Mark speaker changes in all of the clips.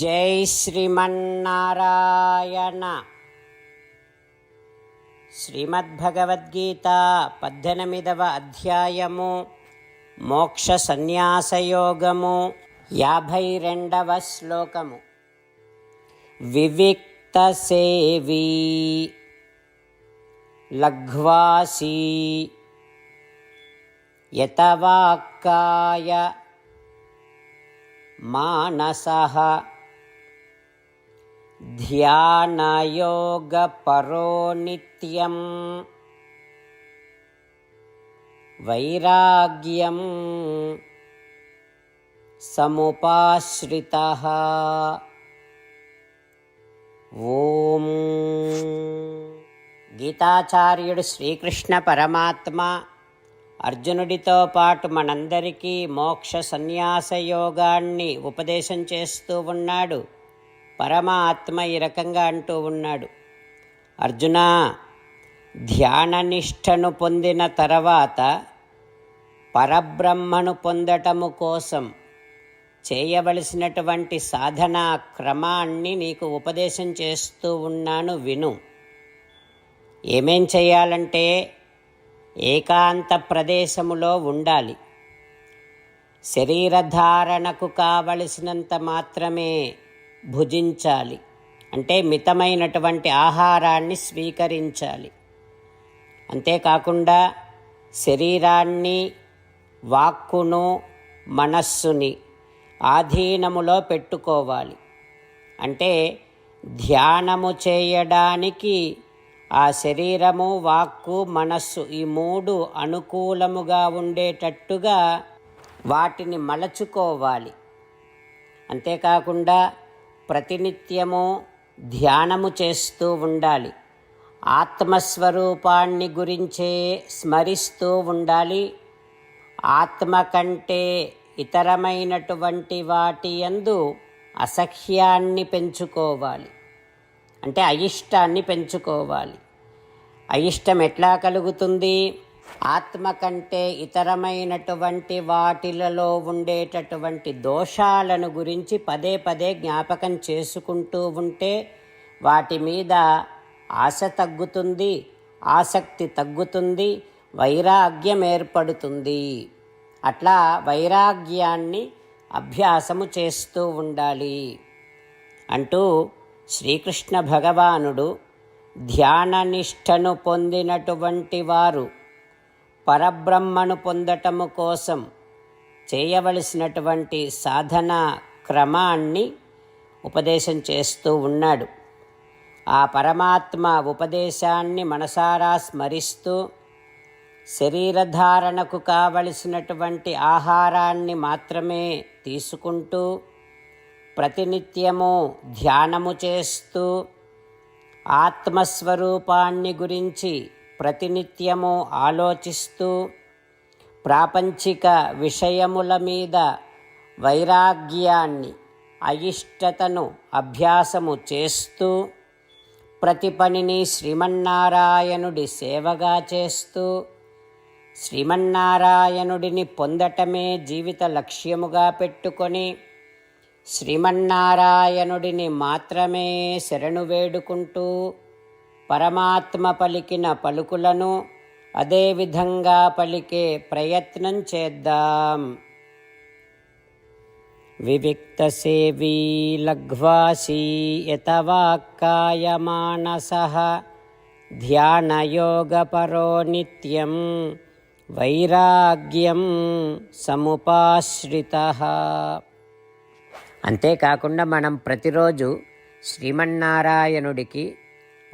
Speaker 1: జై శ్రీమన్నారాయణ. శ్రీమద్భగవద్గీత పద్దెనిమిదవ అధ్యాయము మోక్ష సన్యాసయోగము యాభై రెండవ శ్లోకము. వివిక్త సేవీ లఘ్వాసీ యతవాక్కాయ మానసः. ధ్యానయోగపరో నిత్యం వైరాగ్యం సముపాశ్రిత. ఓం. గీతాచార్యుడు శ్రీకృష్ణ పరమాత్మ అర్జునుడితో పాటు మనందరికీ మోక్ష సన్యాస యోగాన్ని ఉపదేశం చేస్తూ ఉన్నాడు. పరమాత్మ ఈ రకంగా అంటూ ఉన్నాడు. అర్జున ధ్యాననిష్టను పొందిన తర్వాత పరబ్రహ్మను పొందటము కోసం చేయవలసినటువంటి సాధనా క్రమాన్ని నీకు ఉపదేశం చేస్తూ ఉన్నాను విను. ఏమేం చేయాలంటే ఏకాంత ప్రదేశములో ఉండాలి. శరీరధారణకు కావలసినంత మాత్రమే భుజించాలి. అంటే మితమైనటువంటి ఆహారాన్ని స్వీకరించాలి. అంతేకాకుండా శరీరాన్ని వాక్కును మనస్సుని ఆధీనములో పెట్టుకోవాలి. అంటే ధ్యానము చేయడానికి ఆ శరీరము వాక్కు మనస్సు ఈ మూడు అనుకూలముగా ఉండేటట్టుగా వాటిని మలచుకోవాలి. అంతేకాకుండా ప్రతినిత్యము ధ్యానము చేస్తూ ఉండాలి. ఆత్మస్వరూపాన్ని గురించే స్మరిస్తూ ఉండాలి. ఆత్మ కంటే ఇతరమైనటువంటి వాటి యందు అసహ్యాన్ని పెంచుకోవాలి. అంటే అయిష్టాన్ని పెంచుకోవాలి. అయిష్టం ఎట్లా కలుగుతుంది? ఆత్మ కంటే ఇతరమైనటువంటి వాటిలలో ఉండేటటువంటి దోషాలను గురించి పదే పదే జ్ఞాపకం చేసుకుంటూ ఉంటే వాటి మీద ఆశ తగ్గుతుంది ఆసక్తి తగ్గుతుంది వైరాగ్యం ఏర్పడుతుంది. అట్లా వైరాగ్యాన్ని అభ్యాసము చేస్తూ ఉండాలి. అంటూ శ్రీకృష్ణ భగవానుడు ధ్యాననిష్టను పొందినటువంటి వారు పరబ్రహ్మను పొందటము కోసం చేయవలసినటువంటి సాధన క్రమాన్ని ఉపదేశం చేస్తూ ఉన్నాడు. ఆ పరమాత్మ ఉపదేశాన్ని మనసారా స్మరిస్తూ శరీరధారణకు కావలసినటువంటి ఆహారాన్ని మాత్రమే తీసుకుంటూ ప్రతినిత్యము ధ్యానము చేస్తూ ఆత్మస్వరూపాన్ని గురించి ప్రతినిత్యము ఆలోచిస్తూ ప్రాపంచిక విషయముల మీద వైరాగ్యాన్ని అయిష్టతను అభ్యాసము చేస్తూ ప్రతి పనిని శ్రీమన్నారాయణుడి సేవగా చేస్తూ శ్రీమన్నారాయణుడిని పొందటమే జీవిత లక్ష్యముగా పెట్టుకొని శ్రీమన్నారాయణుడిని మాత్రమే శరణు వేడుకుంటూ పరమాత్మ పలికిన పలుకులను అదేవిధంగా పలికే ప్రయత్నం చేద్దాం. వివిక్తసేవీ లఘ్వాసీ యతవాక్కాయమానస ధ్యానయోగపరో నిత్యం వైరాగ్యం సముపాశ్రిత. అంతేకాకుండా మనం ప్రతిరోజు శ్రీమన్నారాయణుడికి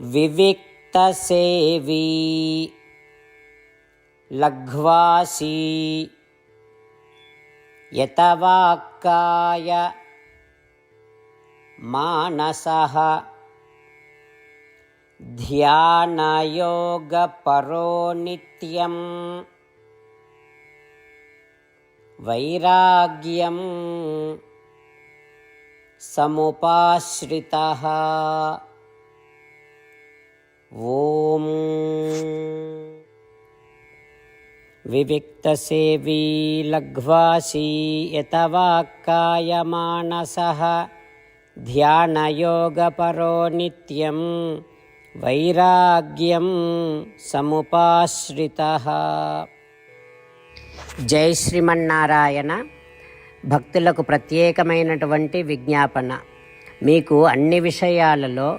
Speaker 1: विविक्तसेवी। लघ्वासी। यतवाक्काय। मानसः। ध्यानयोगपरो नित्यम्। वैराग्यं समुपाश्रितः। ఓం వివిక్తసేవీ లఘ్వాసీ యతవాక్కాయమానస ధ్యానయోగపరో నిత్యం వైరాగ్యం సముపాశ్రిత. జై శ్రీమన్నారాయణ. భక్తులకు ప్రత్యేకమైనటువంటి విజ్ఞాపన. మీకు అన్ని విషయాలలో